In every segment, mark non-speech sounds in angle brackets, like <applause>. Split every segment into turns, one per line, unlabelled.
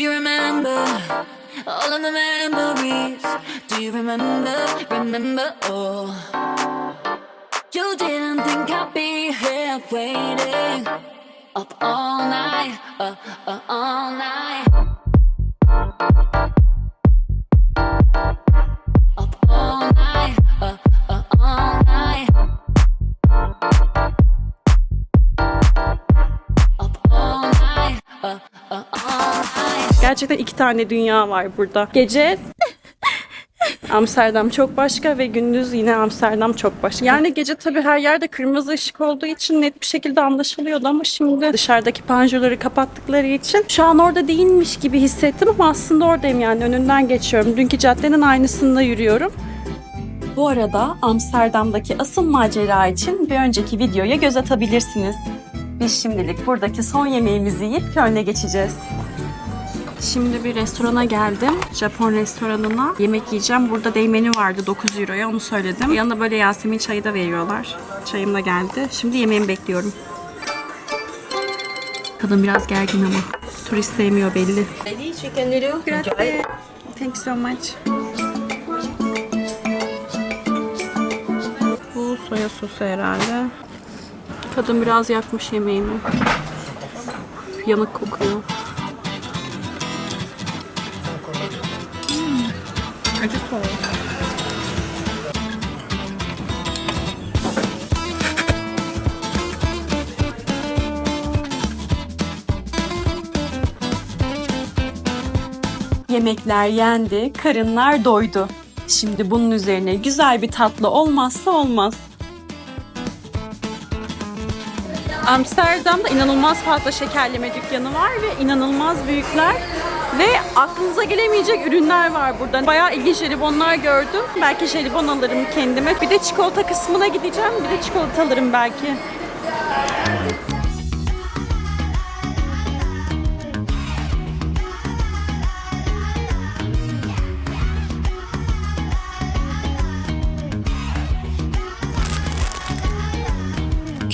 you remember all of the memories? Do you remember, remember all? You didn't think I'd be here waiting up all night, uh, uh, all night.
Gerçekten iki tane dünya var burada. Gece <laughs> Amsterdam çok başka ve gündüz yine Amsterdam çok başka. Yani gece tabii her yerde kırmızı ışık olduğu için net bir şekilde anlaşılıyordu ama şimdi dışarıdaki panjurları kapattıkları için şu an orada değilmiş gibi hissettim ama aslında oradayım yani önünden geçiyorum. Dünkü caddenin aynısında yürüyorum. Bu arada Amsterdam'daki asıl macera için bir önceki videoya göz atabilirsiniz. Biz şimdilik buradaki son yemeğimizi yiyip Köln'e geçeceğiz. Şimdi bir restorana geldim. Japon restoranına. Yemek yiyeceğim. Burada değmeni vardı 9 euroya onu söyledim. Yanında böyle Yasemin çayı da veriyorlar. Çayım da geldi. Şimdi yemeğimi bekliyorum. Kadın biraz gergin ama. Turist sevmiyor belli.
chicken noodle.
Grazie. Thank you so much. Bu soya sosu herhalde. Kadın biraz yakmış yemeğimi. Yanık kokuyor. Acı sos. Yemekler yendi, karınlar doydu. Şimdi bunun üzerine güzel bir tatlı olmazsa olmaz. Amsterdam'da inanılmaz fazla şekerleme dükkanı var ve inanılmaz büyükler. Ve aklınıza gelemeyecek ürünler var burada. Bayağı ilginç jelibonlar gördüm. Belki jelibon alırım kendime. Bir de çikolata kısmına gideceğim. Bir de çikolata alırım belki.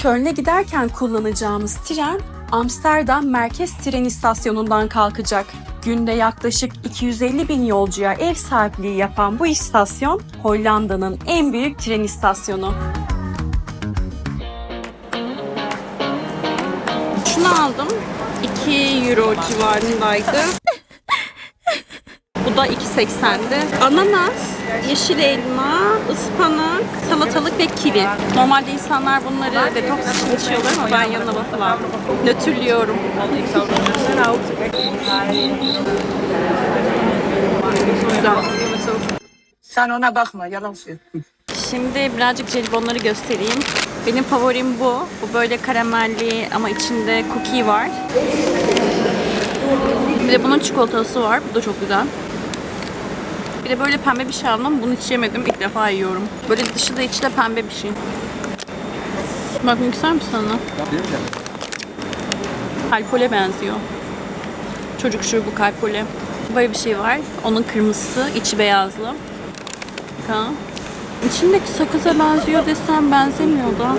Köln'e giderken kullanacağımız tren Amsterdam Merkez Tren İstasyonu'ndan kalkacak. Günde yaklaşık 250 bin yolcuya ev sahipliği yapan bu istasyon Hollanda'nın en büyük tren istasyonu. Şunu aldım. 2 euro civarındaydı. Bu da 2.80'di. Ananas, yeşil elma, ıspanak, salatalık ve kivi. Normalde insanlar bunları detoks için içiyorlar ama ben yanına waffle aldım. Nötrlüyorum. Güzel.
Sen ona bakma yalan söylüyor.
Şimdi birazcık jelibonları göstereyim. Benim favorim bu. Bu böyle karamelli ama içinde cookie var. Bir de bunun çikolatası var. Bu da çok güzel. Bir de böyle pembe bir şey aldım. Bunu hiç yemedim. İlk defa yiyorum. Böyle dışı da içi de pembe bir şey. Bakmak ister misin sana? Kalpole benziyor. Çocuk şurubu kalpole. Böyle bir şey var. Onun kırmızısı, içi beyazlı. Bakalım. İçindeki sakıza benziyor desem benzemiyor da.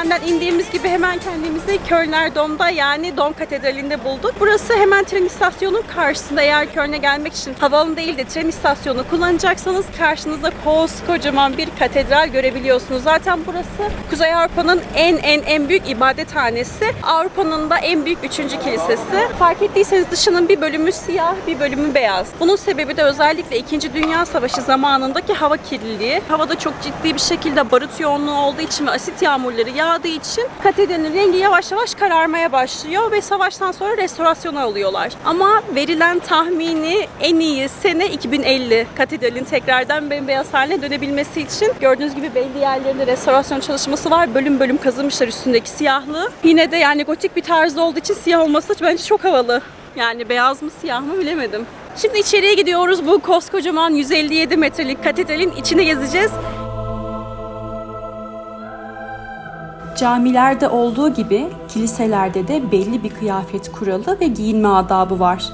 Trenden indiğimiz gibi hemen kendimizi Kölner Dom'da yani Dom Katedrali'nde bulduk. Burası hemen tren istasyonunun karşısında. Eğer Köln'e gelmek için havalı değil de tren istasyonu kullanacaksanız karşınızda koskocaman bir katedral görebiliyorsunuz. Zaten burası Kuzey Avrupa'nın en en en büyük ibadethanesi. Avrupa'nın da en büyük üçüncü kilisesi. Fark ettiyseniz dışının bir bölümü siyah, bir bölümü beyaz. Bunun sebebi de özellikle 2. Dünya Savaşı zamanındaki hava kirliliği. Havada çok ciddi bir şekilde barut yoğunluğu olduğu için ve asit yağmurları yağdığı için katedralin rengi yavaş yavaş kararmaya başlıyor ve savaştan sonra restorasyona alıyorlar. Ama verilen tahmini en iyi sene 2050 katedralin tekrardan bembeyaz haline dönebilmesi için gördüğünüz gibi belli yerlerinde restorasyon çalışması var. Bölüm bölüm kazımışlar üstündeki siyahlığı. Yine de yani gotik bir tarzda olduğu için siyah olması bence çok havalı. Yani beyaz mı siyah mı bilemedim. Şimdi içeriye gidiyoruz. Bu koskocaman 157 metrelik katedralin içine gezeceğiz. Camilerde olduğu gibi kiliselerde de belli bir kıyafet kuralı ve giyinme adabı var.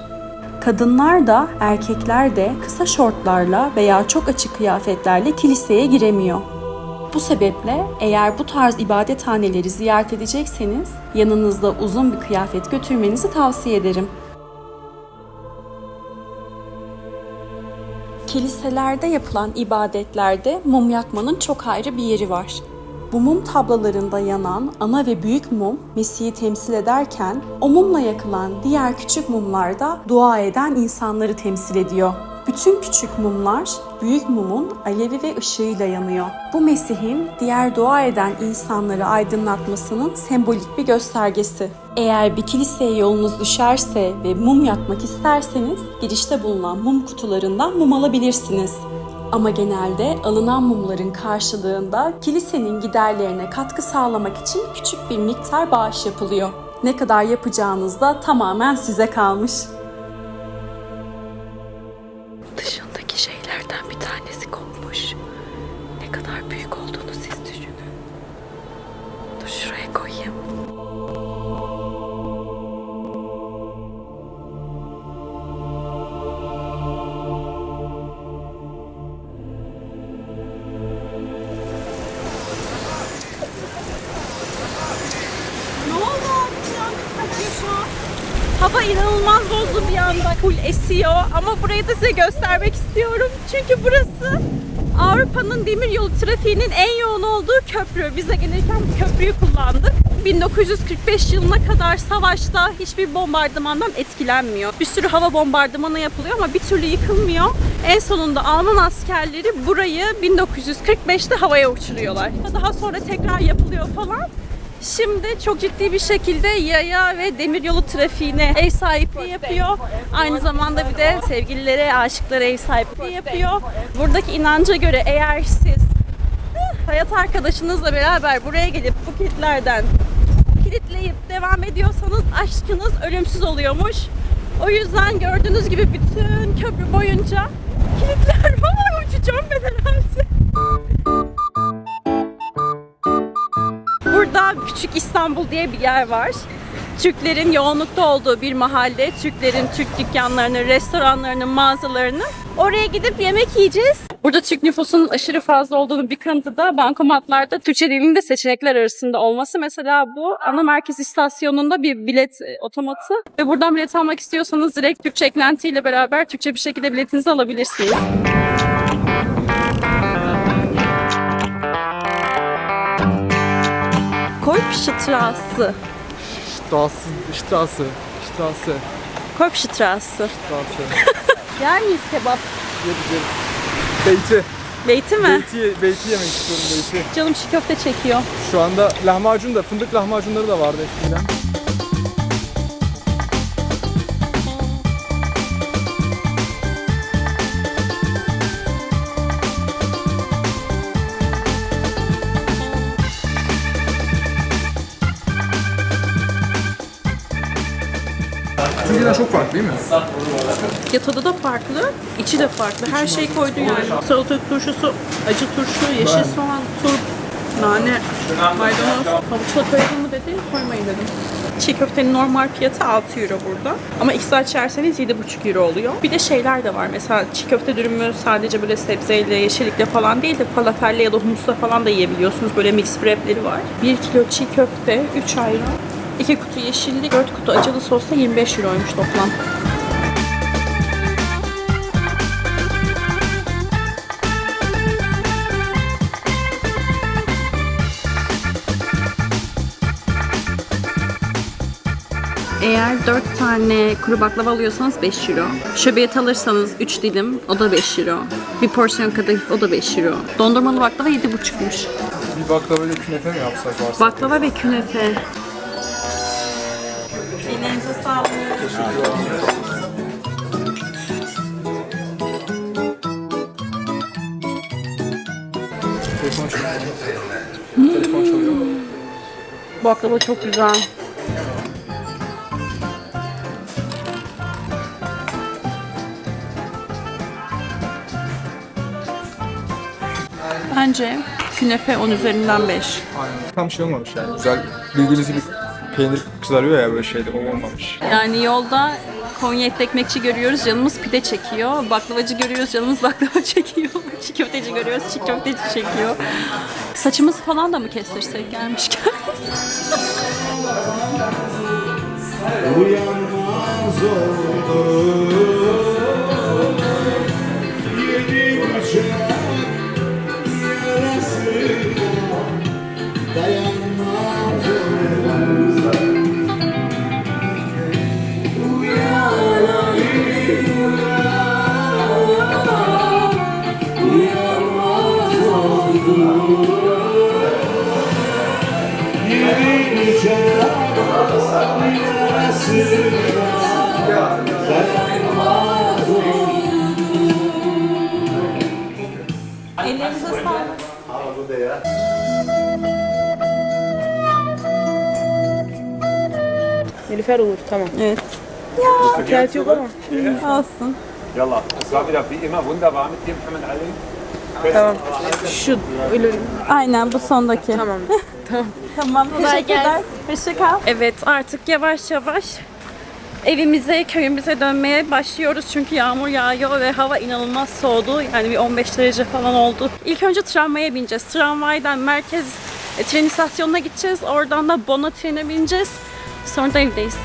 Kadınlar da erkekler de kısa şortlarla veya çok açık kıyafetlerle kiliseye giremiyor. Bu sebeple eğer bu tarz ibadethaneleri ziyaret edecekseniz yanınızda uzun bir kıyafet götürmenizi tavsiye ederim. Kiliselerde yapılan ibadetlerde mum yakmanın çok ayrı bir yeri var. Bu mum tablalarında yanan ana ve büyük mum Mesih'i temsil ederken o mumla yakılan diğer küçük mumlar da dua eden insanları temsil ediyor. Bütün küçük mumlar büyük mumun alevi ve ışığıyla yanıyor. Bu Mesih'in diğer dua eden insanları aydınlatmasının sembolik bir göstergesi. Eğer bir kiliseye yolunuz düşerse ve mum yakmak isterseniz girişte bulunan mum kutularından mum alabilirsiniz. Ama genelde alınan mumların karşılığında kilisenin giderlerine katkı sağlamak için küçük bir miktar bağış yapılıyor. Ne kadar yapacağınız da tamamen size kalmış. Full esiyor ama burayı da size göstermek istiyorum. Çünkü burası Avrupa'nın demiryolu trafiğinin en yoğun olduğu köprü. Biz de gelirken bu köprüyü kullandık. 1945 yılına kadar savaşta hiçbir bombardımandan etkilenmiyor. Bir sürü hava bombardımanı yapılıyor ama bir türlü yıkılmıyor. En sonunda Alman askerleri burayı 1945'te havaya uçuruyorlar. Daha sonra tekrar yapılıyor falan. Şimdi çok ciddi bir şekilde yaya ve demiryolu trafiğine ev sahipliği yapıyor. Aynı zamanda bir de sevgililere, aşıklara ev sahipliği yapıyor. Buradaki inanca göre eğer siz hayat arkadaşınızla beraber buraya gelip bu kilitlerden kilitleyip devam ediyorsanız aşkınız ölümsüz oluyormuş. O yüzden gördüğünüz gibi bütün köprü boyunca kilitler <laughs> var. Uçacağım Küçük İstanbul diye bir yer var. Türklerin yoğunlukta olduğu bir mahalle. Türklerin Türk dükkanlarını, restoranlarını, mağazalarını. Oraya gidip yemek yiyeceğiz. Burada Türk nüfusunun aşırı fazla olduğunu bir kanıtı da bankomatlarda Türkçe dilinde seçenekler arasında olması. Mesela bu ana merkez istasyonunda bir bilet e, otomatı. Ve buradan bilet almak istiyorsanız direkt Türkçe eklentiyle beraber Türkçe bir şekilde biletinizi alabilirsiniz. Kolpstrasse.
Straße, Straße, Straße,
Kolpstrasse.
Straße.
Yer miyiz kebap?
Yiyeceğiz. Beyti.
Beyti mi?
Beyti, beyti yemek istiyorum beyti.
Canım şi köfte çekiyor.
Şu anda lahmacun da, fındık lahmacunları da vardı eskiden. Türkiye'den çok farklı değil mi?
Ya tadı da farklı, içi de farklı. Her şey koydu yani. Salatalık turşusu, acı turşu, yeşil soğan, turp, nane, maydanoz. Havuçla koyalım mı dedi, koymayın dedim. Çiğ köftenin normal fiyatı 6 euro burada. Ama ikisar içerseniz 7,5 euro oluyor. Bir de şeyler de var. Mesela çiğ köfte dürümü sadece böyle sebzeyle, yeşillikle falan değil de falafelle ya da humusla falan da yiyebiliyorsunuz. Böyle mix wrapleri var. 1 kilo çiğ köfte 3 ayran. 2 kutu yeşillik, 4 kutu acılı sosla 25 euroymuş toplam. Eğer 4 tane kuru baklava alıyorsanız 5 euro. Şöbiyet alırsanız 3 dilim o da 5 euro. Bir porsiyon kadayıf o da 5 euro. Dondurmalı baklava 7,5'muş.
Bir baklava ile künefe mi yapsak varsa?
Baklava ve künefe. Elinize sağlık.
Telefon çalıyor.
Baklava çok güzel. Bence künefe 10 üzerinden 5.
Tam şey olmamış yani. Güzel bildiğiniz gibi peynir kızarıyor ya böyle şeyde o olmamış.
Yani yolda Konya etli ekmekçi görüyoruz, canımız pide çekiyor. Baklavacı görüyoruz, canımız baklava <laughs> çekiyor. Çiğ köfteci görüyoruz, çiğ köfteci çekiyor. Saçımızı falan da mı kestirsek gelmişken? <laughs>
Uyanmaz oldu
Ellerinize sağlık. Ağzı değer.
Nilüfer olur tamam.
Evet.
Ja, Kehrt yok ama.
Olsun.
Yallah, es war wieder wie immer wunderbar mit dir, Muhammed Ali.
Tamam. Şu
Aynen bu sondaki.
tamam. <laughs> tamam.
Tamam, teşekkürler. Hoşça kal. Evet, artık yavaş yavaş evimize, köyümüze dönmeye başlıyoruz. Çünkü yağmur yağıyor ve hava inanılmaz soğudu. Yani bir 15 derece falan oldu. İlk önce tramvaya bineceğiz. Tramvaydan merkez e, tren istasyonuna gideceğiz. Oradan da Bona trene bineceğiz. Sonra da evdeyiz.